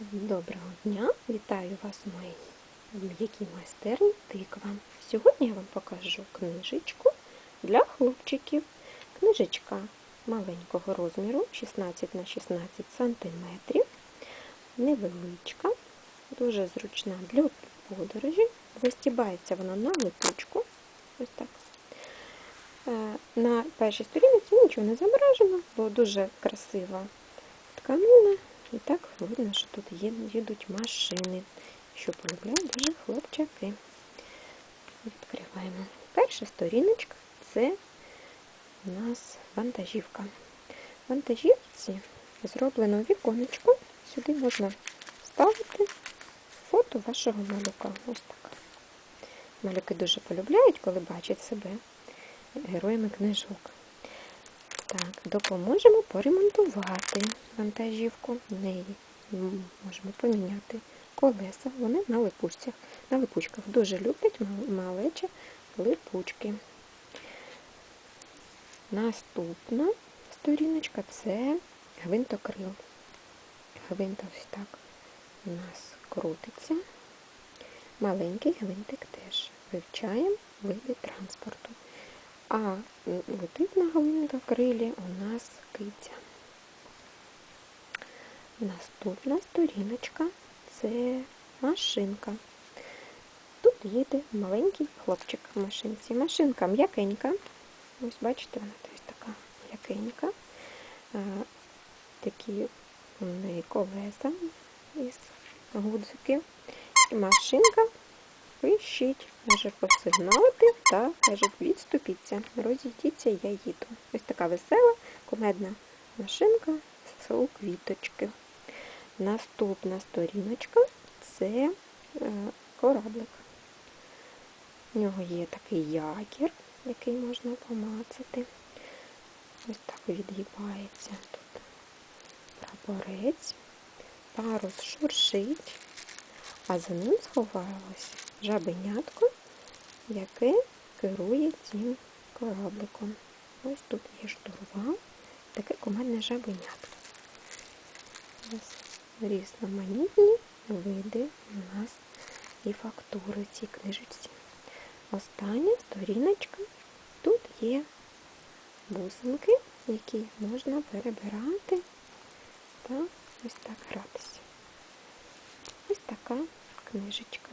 Доброго дня! Вітаю вас в моїй м'якій майстерні тиква. Сьогодні я вам покажу книжечку для хлопчиків. Книжечка маленького розміру 16 на 16 см. Невеличка, дуже зручна для подорожі. Застібається вона на липучку. Ось так. Е, На першій сторінці нічого не зображено, бо дуже красива тканина. І так видно, що тут їдуть машини, що полюбляють дуже хлопчаки. Відкриваємо. Перша сторіночка це у нас вантажівка. В вантажівці зроблено віконечко. Сюди можна ставити фото вашого малюка. Ось так. Малюки дуже полюбляють, коли бачать себе героями книжок. Так, допоможемо поремонтувати вантажівку. Неї можемо поміняти колеса. Вони на липучках. На липучках дуже люблять малечі липучки. Наступна сторіночка це гвинтокрил. Гвинт ось так у нас крутиться. Маленький гвинтик теж. Вивчаємо види транспорту. А летить на гвинтокрилі у нас киця. Наступна сторіночка це машинка. Тут їде маленький хлопчик в машинці. Машинка м'якенька. Ось бачите, вона ось така м'якенька. Такі у неї колеса із гудзиків. І машинка пищить, може посигналити та каже, відступіться, розійдіться, я їду. Ось така весела, комедна машинка селу квіточки. Наступна сторіночка це кораблик. У нього є такий якір, який можна помацати. Ось так відгибається тут прапорець, парус шуршить, а за ним сховалось жабенятко, яке керує цим корабликом. Ось тут є штурвал, таке командне жабенятко. Ось різноманітні види у нас і фактури цій книжечці. Остання сторіночка. Тут є бусинки, які можна перебирати та ось так гратися. Ось така книжечка.